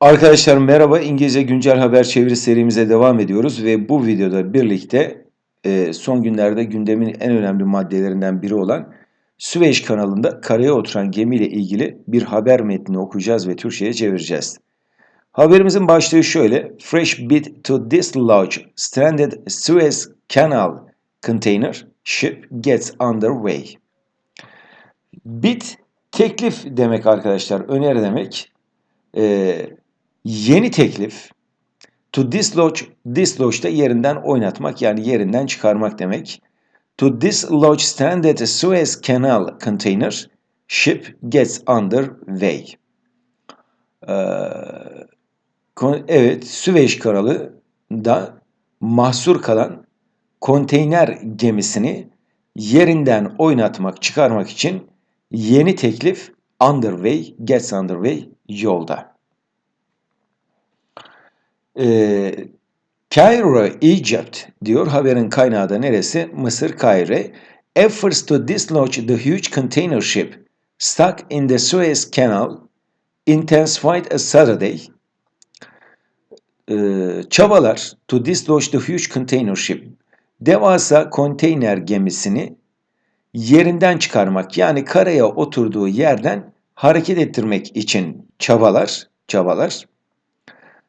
Arkadaşlar merhaba. İngilizce güncel haber çeviri serimize devam ediyoruz ve bu videoda birlikte e, son günlerde gündemin en önemli maddelerinden biri olan Süveyş kanalında karaya oturan gemiyle ilgili bir haber metnini okuyacağız ve Türkçe'ye çevireceğiz. Haberimizin başlığı şöyle. Fresh bid to dislodge stranded Suez Canal container ship gets underway. Bid teklif demek arkadaşlar. Öneri demek. Ee, yeni teklif to dislodge, dislodge da yerinden oynatmak yani yerinden çıkarmak demek. To dislodge stranded Suez Canal container ship gets underway. Ee, evet, Süveyş Kanalı'nda mahsur kalan konteyner gemisini yerinden oynatmak, çıkarmak için yeni teklif underway, gets underway yolda. Ee, Cairo, Egypt diyor haberin kaynağı da neresi? Mısır, Kahire. Efforts to dislodge the huge container ship stuck in the Suez Canal intensified a Saturday. Ee, çabalar to dislodge the huge container ship devasa konteyner gemisini yerinden çıkarmak yani karaya oturduğu yerden hareket ettirmek için çabalar çabalar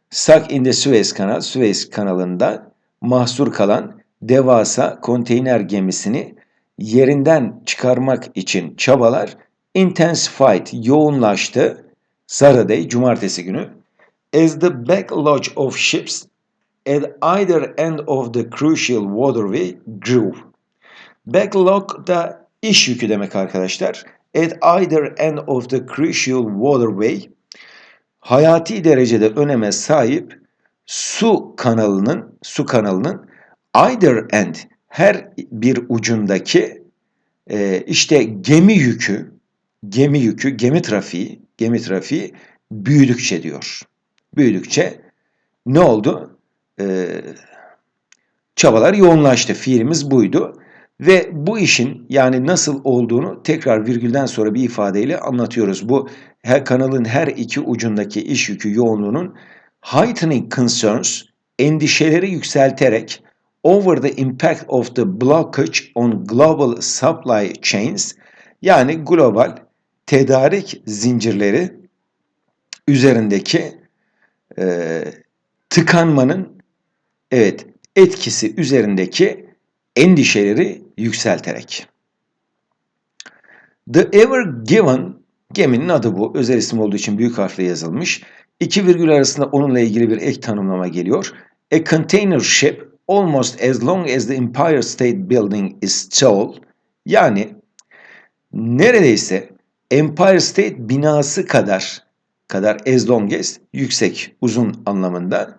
Stuck in the Suez Kanal, Suez kanalında mahsur kalan devasa konteyner gemisini yerinden çıkarmak için çabalar intensified, yoğunlaştı Saturday, cumartesi günü. As the backlog of ships at either end of the crucial waterway grew. Backlog da iş yükü demek arkadaşlar. At either end of the crucial waterway hayati derecede öneme sahip su kanalının su kanalının either end her bir ucundaki e, işte gemi yükü gemi yükü gemi trafiği gemi trafiği büyüdükçe diyor. Büyüdükçe ne oldu? E, çabalar yoğunlaştı. Fiilimiz buydu. Ve bu işin yani nasıl olduğunu tekrar virgülden sonra bir ifadeyle anlatıyoruz. Bu her kanalın her iki ucundaki iş yükü yoğunluğunun heightening concerns endişeleri yükselterek over the impact of the blockage on global supply chains yani global tedarik zincirleri üzerindeki e, tıkanmanın evet etkisi üzerindeki endişeleri yükselterek. The Ever Given geminin adı bu. Özel isim olduğu için büyük harfle yazılmış. İki virgül arasında onunla ilgili bir ek tanımlama geliyor. A container ship almost as long as the Empire State Building is tall. Yani neredeyse Empire State binası kadar kadar as long as yüksek, uzun anlamında.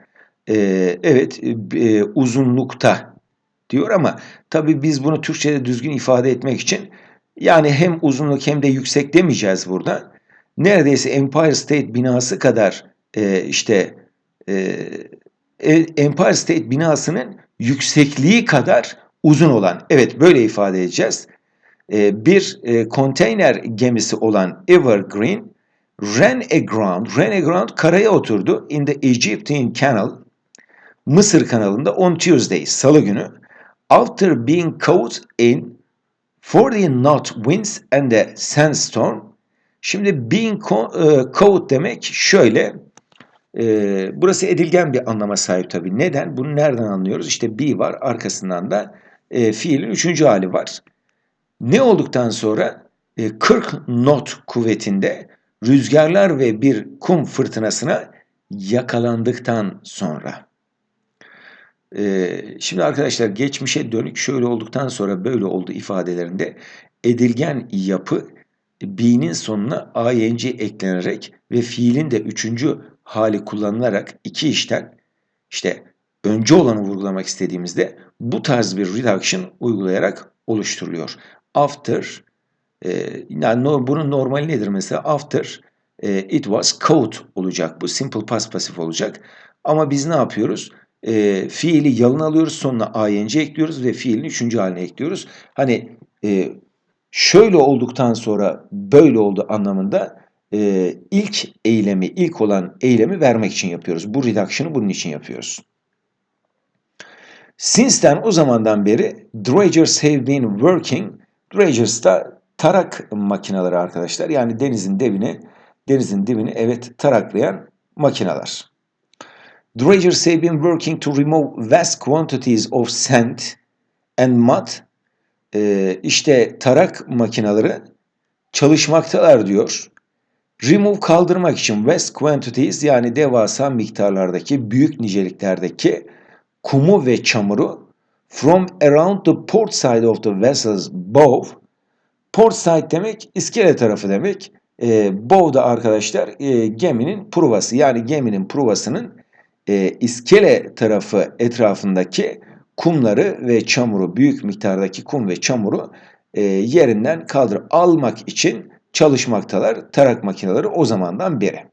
Ee, evet, e, uzunlukta diyor ama tabii biz bunu Türkçe'de düzgün ifade etmek için yani hem uzunluk hem de yüksek demeyeceğiz burada. Neredeyse Empire State binası kadar e, işte e, e, Empire State binasının yüksekliği kadar uzun olan, evet böyle ifade edeceğiz. E, bir e, konteyner gemisi olan Evergreen ran aground, ran aground karaya oturdu in the Egyptian Canal, Mısır kanalında on Tuesday, salı günü After being caught in 40 knot winds and a sandstorm. Şimdi being e, caught demek şöyle. E, burası edilgen bir anlama sahip tabii. Neden? Bunu nereden anlıyoruz? İşte be var. Arkasından da e, fiilin üçüncü hali var. Ne olduktan sonra e, 40 knot kuvvetinde rüzgarlar ve bir kum fırtınasına yakalandıktan sonra. Ee, şimdi arkadaşlar geçmişe dönük şöyle olduktan sonra böyle oldu ifadelerinde edilgen yapı be'nin sonuna ing eklenerek ve fiilin de üçüncü hali kullanılarak iki işten işte önce olanı vurgulamak istediğimizde bu tarz bir reduction uygulayarak oluşturuluyor. After e, yani bunun normali nedir mesela? After e, it was caught olacak. Bu simple past pasif olacak. Ama biz ne yapıyoruz? E, fiili yalın alıyoruz. Sonuna ing ekliyoruz ve fiilin üçüncü haline ekliyoruz. Hani e, şöyle olduktan sonra böyle oldu anlamında e, ilk eylemi, ilk olan eylemi vermek için yapıyoruz. Bu reduction'ı bunun için yapıyoruz. Since'den o zamandan beri dredgers have been working. Dredgers da tarak makineleri arkadaşlar. Yani denizin dibine, denizin dibini evet taraklayan makineler. Dredgers have been working to remove vast quantities of sand and mud. Ee, işte tarak makineleri çalışmaktalar diyor. Remove kaldırmak için vast quantities yani devasa miktarlardaki, büyük niceliklerdeki kumu ve çamuru from around the port side of the vessel's bow. Port side demek iskele tarafı demek. E, bow da arkadaşlar e, geminin pruvası yani geminin pruvasının e, iskele tarafı etrafındaki kumları ve çamuru büyük miktardaki kum ve çamuru e, yerinden kaldır almak için çalışmaktalar tarak makineleri o zamandan beri.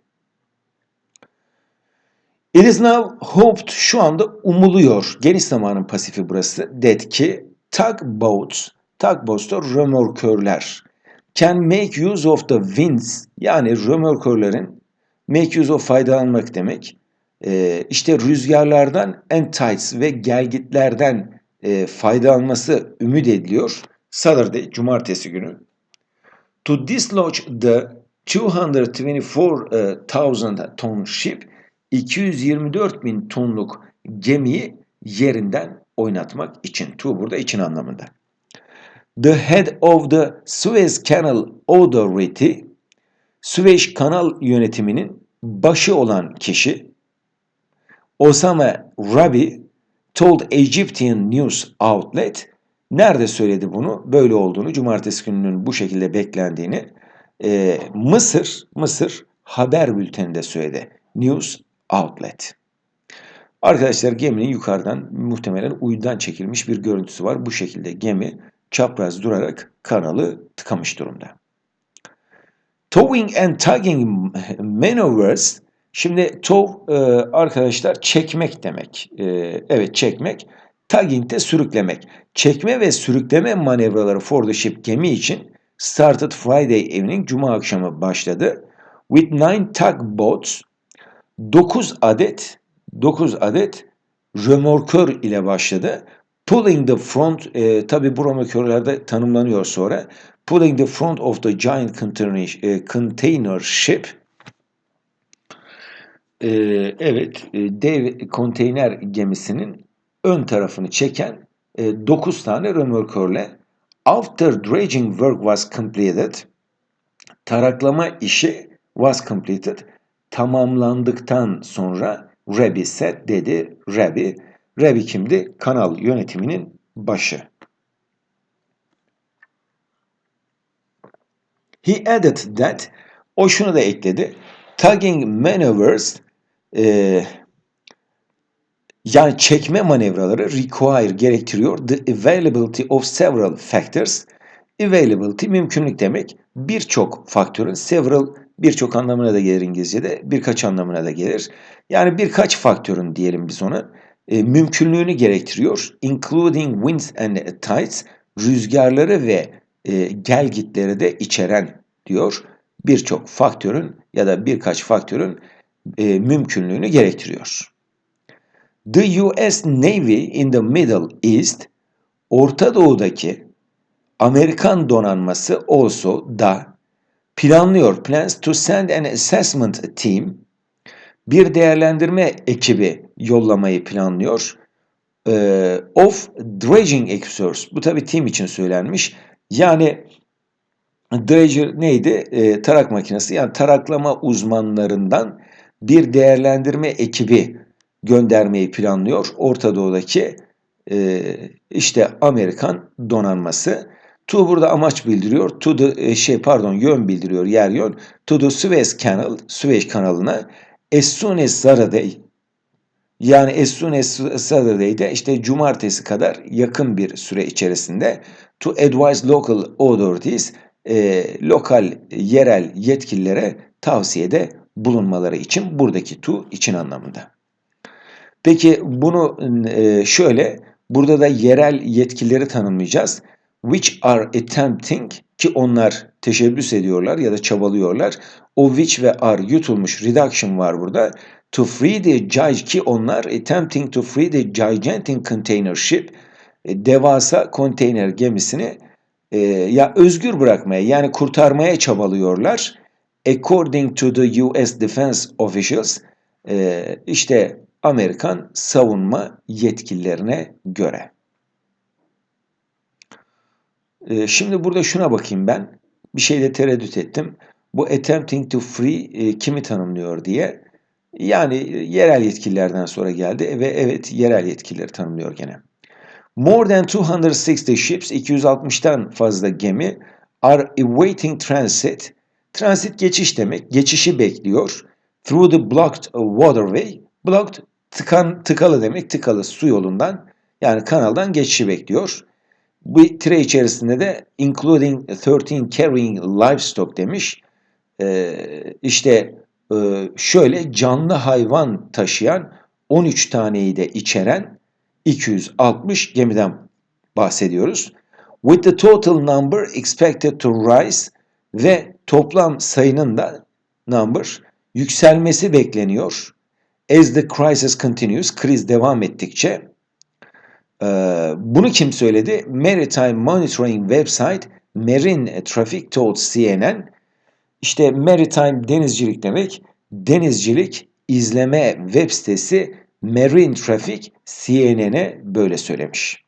It is now hoped şu anda umuluyor. Geniş zamanın pasifi burası. That ki tugboats, tugboats da römorkörler can make use of the winds yani römorkörlerin make use of faydalanmak demek. Ee, işte rüzgarlardan and tides ve gelgitlerden e, faydalanması ümit ediliyor. Saturday, cumartesi günü. To dislodge the 224,000 ton ship 224 bin tonluk gemiyi yerinden oynatmak için. To burada için anlamında. The head of the Suez Canal Authority, Süveyş Kanal Yönetiminin başı olan kişi, Osama Rabi told Egyptian News Outlet, nerede söyledi bunu? Böyle olduğunu, cumartesi gününün bu şekilde beklendiğini, e, Mısır, Mısır haber bülteninde söyledi. News Outlet. Arkadaşlar geminin yukarıdan muhtemelen uydudan çekilmiş bir görüntüsü var. Bu şekilde gemi çapraz durarak kanalı tıkamış durumda. Towing and tugging maneuvers Şimdi tow e, arkadaşlar çekmek demek. E, evet çekmek. Tugging de sürüklemek. Çekme ve sürükleme manevraları for the ship gemi için started Friday evening Cuma akşamı başladı. With nine tugboats 9 adet 9 adet römorkör ile başladı. Pulling the front, e, tabi bu römorkörlerde tanımlanıyor sonra. Pulling the front of the giant container, e, container ship. E, evet, dev konteyner gemisinin ön tarafını çeken e, 9 tane römorkörle after dredging work was completed taraklama işi was completed tamamlandıktan sonra Rabbi said dedi Rabbi. Rabbi kimdi? Kanal yönetiminin başı. He added that o şunu da ekledi. Tugging maneuvers e, yani çekme manevraları require gerektiriyor the availability of several factors. Availability mümkünlük demek. Birçok faktörün several birçok anlamına da gelir İngilizce'de, birkaç anlamına da gelir. Yani birkaç faktörün diyelim biz ona e, mümkünlüğünü gerektiriyor. Including winds and tides, rüzgarları ve e, gelgitleri de içeren diyor. Birçok faktörün ya da birkaç faktörün e, mümkünlüğünü gerektiriyor. The US Navy in the Middle East, Orta Doğu'daki Amerikan donanması also da planlıyor. Plans to send an assessment team bir değerlendirme ekibi yollamayı planlıyor. Ee, of dredging experts. Bu tabi team için söylenmiş. Yani dredger neydi? Ee, tarak makinesi. Yani taraklama uzmanlarından bir değerlendirme ekibi göndermeyi planlıyor. Orta Doğu'daki e, işte Amerikan donanması. To burada amaç bildiriyor. To the şey pardon yön bildiriyor. Yer yön. To the Suez Canal, Suez kanalına as soon as Saturday yani as soon as Saturday'de işte cumartesi kadar yakın bir süre içerisinde to advise local authorities e, lokal yerel yetkililere tavsiyede bulunmaları için buradaki to için anlamında. Peki bunu e, şöyle burada da yerel yetkilileri tanımlayacağız which are attempting ki onlar teşebbüs ediyorlar ya da çabalıyorlar. O which ve are yutulmuş reduction var burada. To free the gig ki onlar attempting to free the gigantic container ship e, devasa konteyner gemisini e, ya özgür bırakmaya yani kurtarmaya çabalıyorlar. According to the US defense officials e, işte Amerikan savunma yetkililerine göre. E, şimdi burada şuna bakayım ben. Bir şeyde tereddüt ettim. Bu attempting to free e, kimi tanımlıyor diye. Yani e, yerel yetkililerden sonra geldi ve evet yerel yetkilileri tanımlıyor gene. More than 260 ships, 260'tan fazla gemi are awaiting transit. Transit geçiş demek, geçişi bekliyor. Through the blocked waterway. Blocked tıkan, tıkalı demek, tıkalı su yolundan yani kanaldan geçişi bekliyor. Bu tire içerisinde de including 13 carrying livestock demiş. Ee, işte e, şöyle canlı hayvan taşıyan 13 taneyi de içeren 260 gemiden bahsediyoruz. With the total number expected to rise ve toplam sayının da number yükselmesi bekleniyor. As the crisis continues, kriz devam ettikçe. Ee, bunu kim söyledi? Maritime Monitoring Website Marine Traffic Told CNN. İşte maritime denizcilik demek. Denizcilik izleme web sitesi Marine Traffic CNN'e böyle söylemiş.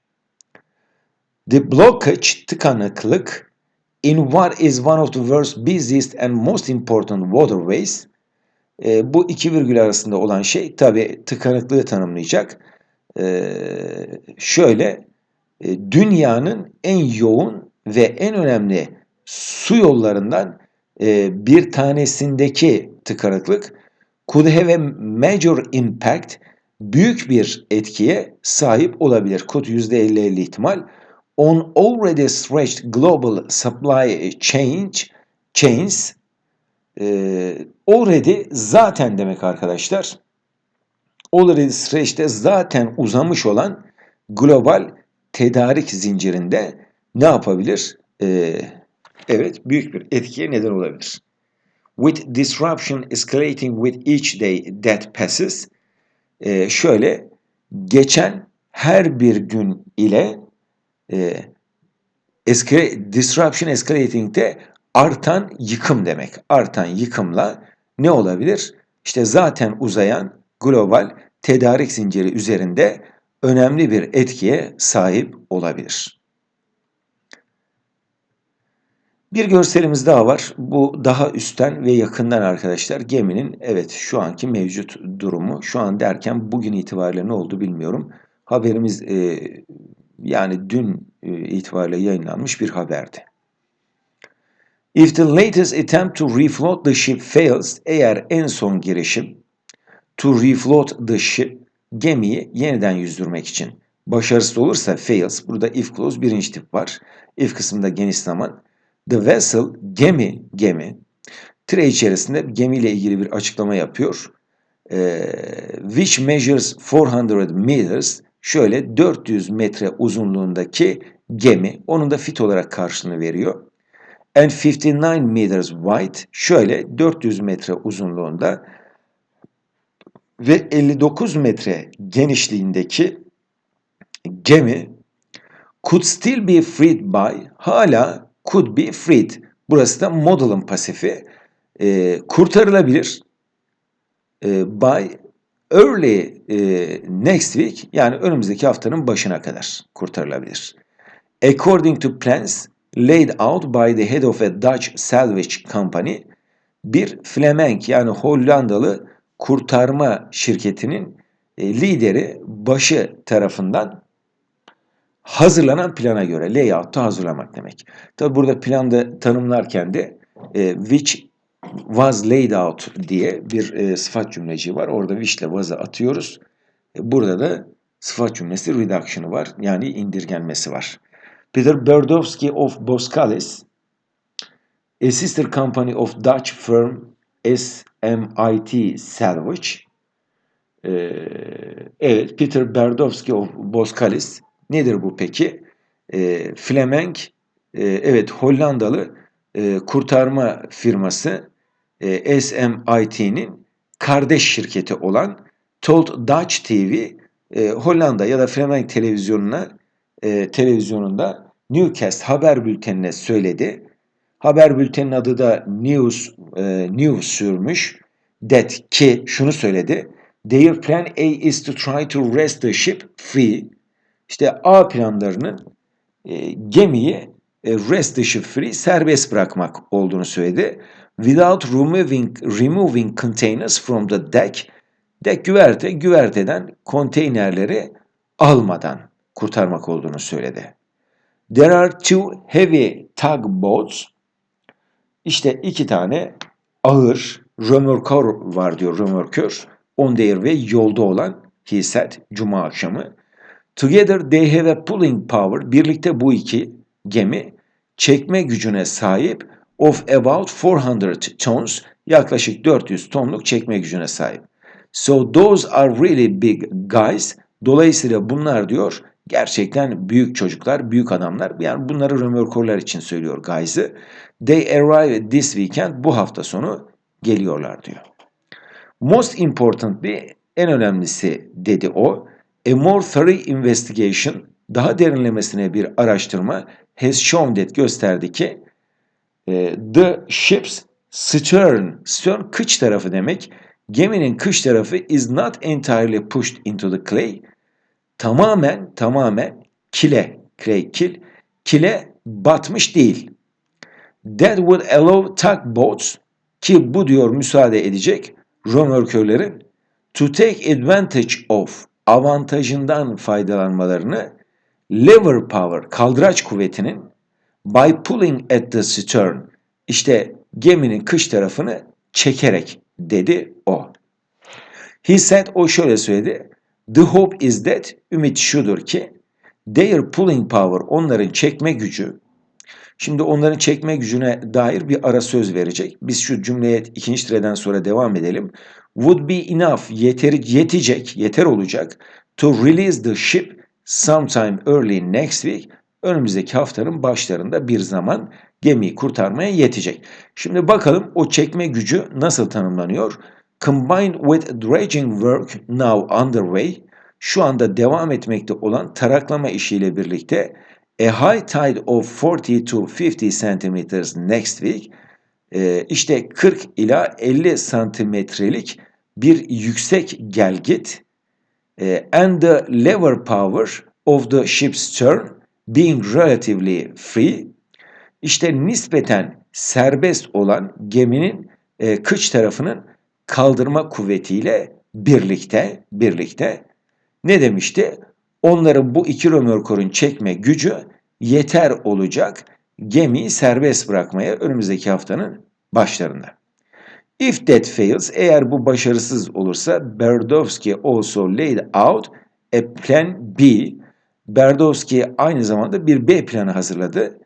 The blockage, tıkanıklık, in what is one of the world's busiest and most important waterways, e, bu iki virgül arasında olan şey tabi tıkanıklığı tanımlayacak. E, şöyle, e, dünyanın en yoğun ve en önemli su yollarından e, bir tanesindeki tıkanıklık could have a major impact büyük bir etkiye sahip olabilir. Kod %50-50 ihtimal. On already stretched global supply change, chains e, already zaten demek arkadaşlar. Already stretched'de zaten uzamış olan global tedarik zincirinde ne yapabilir? E, evet büyük bir etkiye neden olabilir. With disruption escalating with each day that passes e, şöyle geçen her bir gün ile e, escalate, disruption escalating'de artan yıkım demek. Artan yıkımla ne olabilir? İşte zaten uzayan global tedarik zinciri üzerinde önemli bir etkiye sahip olabilir. Bir görselimiz daha var. Bu daha üstten ve yakından arkadaşlar. Geminin evet şu anki mevcut durumu. Şu an derken bugün itibariyle ne oldu bilmiyorum. Haberimiz e, yani dün e, itibariyle yayınlanmış bir haberdi. If the latest attempt to refloat the ship fails, eğer en son girişim to refloat the ship, gemiyi yeniden yüzdürmek için başarısız olursa fails, burada if clause birinci tip var. If kısmında geniş zaman. The vessel gemi gemi tire içerisinde gemiyle ilgili bir açıklama yapıyor. Ee, which measures 400 meters şöyle 400 metre uzunluğundaki gemi onun da fit olarak karşılığını veriyor. And 59 meters wide şöyle 400 metre uzunluğunda ve 59 metre genişliğindeki gemi could still be freed by hala could be freed. Burası da modal'ın pasifi. E, kurtarılabilir e, by early e, next week yani önümüzdeki haftanın başına kadar kurtarılabilir. According to plans laid out by the head of a Dutch salvage company bir Flemenk yani Hollandalı kurtarma şirketinin e, lideri başı tarafından hazırlanan plana göre layout'u hazırlamak demek. Tabi burada planda tanımlarken de e, which was laid out diye bir e, sıfat cümleci var. Orada which ile was'ı atıyoruz. E, burada da sıfat cümlesi reduction'ı var. Yani indirgenmesi var. Peter Berdowski of Boskalis a sister company of Dutch firm SMIT Salvage ee, evet Peter Berdowski of Boskalis Nedir bu peki? E, Flemenk, e, evet Hollandalı e, kurtarma firması e, SMIT'nin kardeş şirketi olan Told Dutch TV e, Hollanda ya da Flemenk televizyonuna e, televizyonunda Newcast haber bültenine söyledi. Haber bültenin adı da News e, News sürmüş. That ki şunu söyledi. Their plan A is to try to rest the ship free. İşte A planlarının e, gemiyi e, rest the ship free serbest bırakmak olduğunu söyledi. Without removing, removing containers from the deck. Deck güverte, güverteden konteynerleri almadan kurtarmak olduğunu söyledi. There are two heavy tugboats. İşte iki tane ağır römorkör var diyor römorkör. On their way yolda olan he said cuma akşamı. Together they have a pulling power. Birlikte bu iki gemi çekme gücüne sahip of about 400 tons yaklaşık 400 tonluk çekme gücüne sahip. So those are really big guys. Dolayısıyla bunlar diyor gerçekten büyük çocuklar, büyük adamlar. Yani bunları römorkorlar için söylüyor guys'ı. They arrive this weekend. Bu hafta sonu geliyorlar diyor. Most importantly en önemlisi dedi o. A more thorough investigation daha derinlemesine bir araştırma has shown that gösterdi ki e, the ship's stern, stern kıç tarafı demek. Geminin kış tarafı is not entirely pushed into the clay. Tamamen tamamen kile, clay kil, kile batmış değil. That would allow tugboats ki bu diyor müsaade edecek römorkörlerin to take advantage of avantajından faydalanmalarını lever power kaldıraç kuvvetinin by pulling at the stern işte geminin kış tarafını çekerek dedi o. He said o şöyle söyledi. The hope is that ümit şudur ki their pulling power onların çekme gücü Şimdi onların çekme gücüne dair bir ara söz verecek. Biz şu cümleye ikinci tireden sonra devam edelim. Would be enough, yeteri, yetecek, yeter olacak to release the ship sometime early next week. Önümüzdeki haftanın başlarında bir zaman gemiyi kurtarmaya yetecek. Şimdi bakalım o çekme gücü nasıl tanımlanıyor? Combined with dredging work now underway, şu anda devam etmekte olan taraklama işiyle birlikte A high tide of 40 to 50 centimeters next week. E, işte 40 ila 50 santimetrelik bir yüksek gelgit e, and the lever power of the ship's stern being relatively free. İşte nispeten serbest olan geminin e, kıç tarafının kaldırma kuvvetiyle birlikte birlikte ne demişti? Onların bu iki römorkorun çekme gücü yeter olacak gemiyi serbest bırakmaya önümüzdeki haftanın başlarında. If that fails, eğer bu başarısız olursa Berdowski also laid out a plan B. Berdowski aynı zamanda bir B planı hazırladı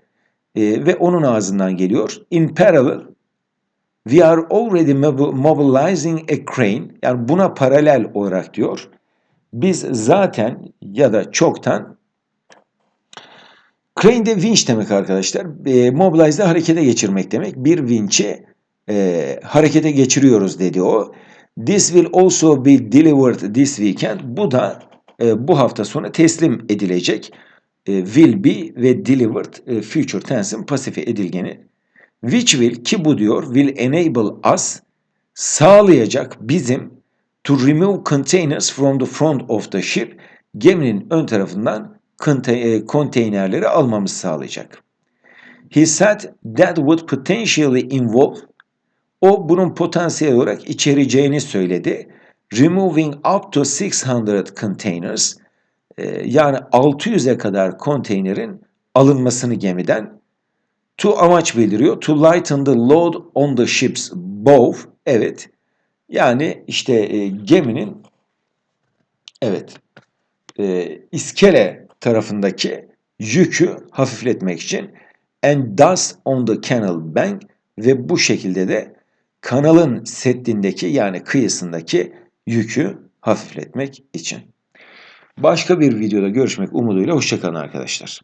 e, ve onun ağzından geliyor. In parallel, we are already mobilizing a crane. Yani buna paralel olarak diyor biz zaten ya da çoktan crane de winch demek arkadaşlar. E, mobilize harekete geçirmek demek. Bir winch'i e, harekete geçiriyoruz dedi o. This will also be delivered this weekend. Bu da e, bu hafta sonu teslim edilecek. E, will be ve delivered e, future tense'in pasifi edilgeni. Which will ki bu diyor will enable us sağlayacak bizim to remove containers from the front of the ship geminin ön tarafından konteynerleri almamızı sağlayacak. He said that would potentially involve o bunun potansiyel olarak içereceğini söyledi. Removing up to 600 containers e, yani 600'e kadar konteynerin alınmasını gemiden to amaç bildiriyor. To lighten the load on the ship's bow. Evet yani işte e, geminin evet e, iskele tarafındaki yükü hafifletmek için and thus on the canal bank ve bu şekilde de kanalın settindeki yani kıyısındaki yükü hafifletmek için. Başka bir videoda görüşmek umuduyla hoşçakalın arkadaşlar.